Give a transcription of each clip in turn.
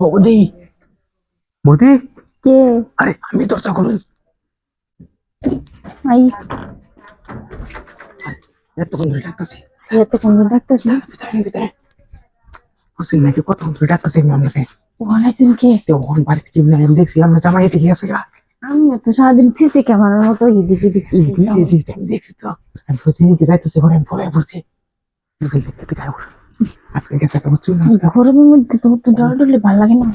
বৌদি। বৌদি? কে? আরে আমি দরজা খুলুন আই। এতক্ষণ ধরে ডাকতেছি। এতক্ষণ ডাকতেছি? ভিতরে ভিতরে। বুঝলি নাকি কতক্ষণ ধরে ডাকতেছি আমি আপনাকে ওখানে শুনকে তো ওখান বাড়িতে কি না আমি দেখছি আমরা জামাই এদিকে আছে গা। আমি তো সারাদিন সিসি ক্যামেরার মতো এদিকে এদিকে এদিকে আমি দেখছি তো। আমি এদিকে যাইতেছে ঘরে আমি পড়ছি। আজকে গেছে একটা বুঝছি না গরমের মধ্যে তো তো ভালো লাগে না।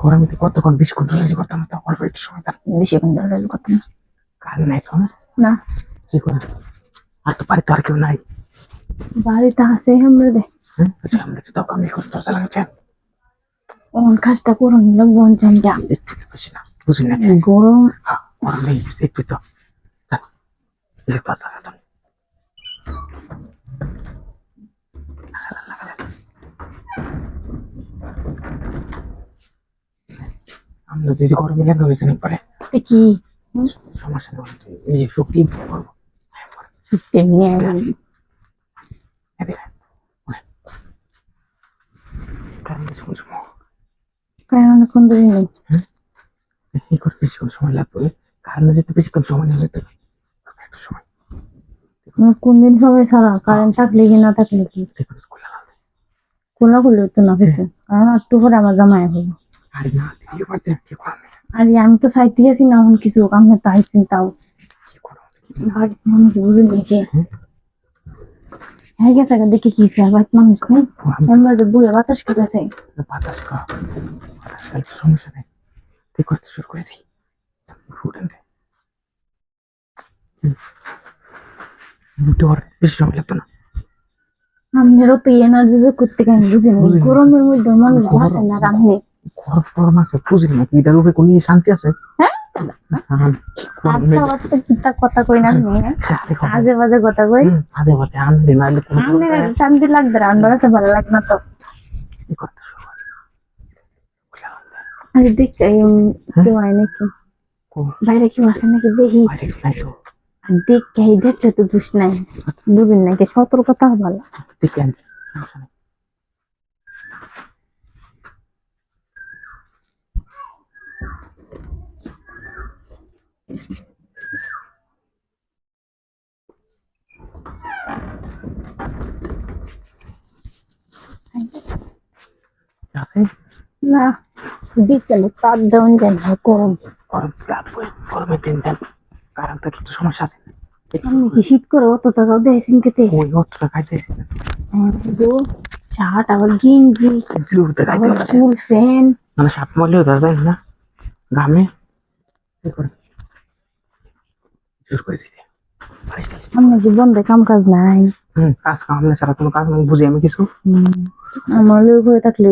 ঘরের মধ্যে কতক্ষণ বিশ ঘণ্টা লাগে করতাম তো অল্প একটু সময় তার বেশি এখন ডর ডরলে কত না। কাল নাই তো না? না। কি করে? আর তো বাড়িতে আর কেউ নাই। বাড়িতে আছে আমরা দে। হ্যাঁ? আচ্ছা আমরা তো দোকান দিয়ে করতে দরজা লাগাচ্ছেন অন কাজটা করে নিলাম বঞ্চান যা। একটু তো বুঝি না বুঝলি না। গরম। গরম নেই একটু তো। তো আমরা যদি গরমে লেগে হয়েছে না পরে কি? সমস্যা নেই এই যে শক্তি করব কারণ অনেকক্ষণ ধরে নেই। এই করে সময় লাগবে। যেতে বেশিক্ষণ সময় নিয়ে যেতে একটু সময় কোন দিন সময় ছাড়া? কারেন্ট থাকলে কি না থাকলে কি? খোলা খুলে তো না কিছু। কারণ একটু পরে আমার জামাই হব। আরে আমি তো সাইতে গেছি না এখন কিছু আমি তো আইসিন তাও। কি মানুষ বুঝে দেখে। হ্যাঁ গেছে দেখে কি আর বাড়িতে মানুষ নেই? আমি আমরা তো বুয়ে বাতাস খেতেছে। বাতাস খাওয়া বাতাস খাইলে তো সমস্যা নেই। তুই করতে শুরু করে দিই ফুটেন দে। ডর বেশি সময় লাগতো না। আমারও তো এনার্জি যে করতে আমি বুঝিনি। গরমের মধ্যে মানুষ গরম। না রামনে গরম গরম আছে বুঝলি নাকি এটার উপরে কোনো শান্তি আছে হ্যাঁ হ্যাঁ। আচ্ছা কথা কই না। আজে বাজে কই আনলে শান্তি লাগবে না ভালো লাগে তো। আরে দেখ কেউ হয় নাকি বাইরে কেউ নাকি দেখি বাইরে নাই তো দেখ এই তো দুষ নাই বুঝিন নাকি সতর্কতা ভালো দেখে আনতে সমস্যা নেই। আছে? না দেওয়ান না গরম। গরম করে দিন দেন। কারণ তো সমস্যা আছে। কি শীত করে অত টাকাও ওই অতটা খাইতে শার্ট আবার গেঞ্জি খাইতে আবার পারে ফুল ফ্যান। মানে সাপ মরলেও যায় না। ঘামে কি করে জোর করে দিতে। আমরা কি বন্ধে কাম কাজ নাই। হুম কাজ কাম ছাড়া কোনো কাজ আমি বুঝি আমি কিছু? আমার লোক হয়ে থাকলে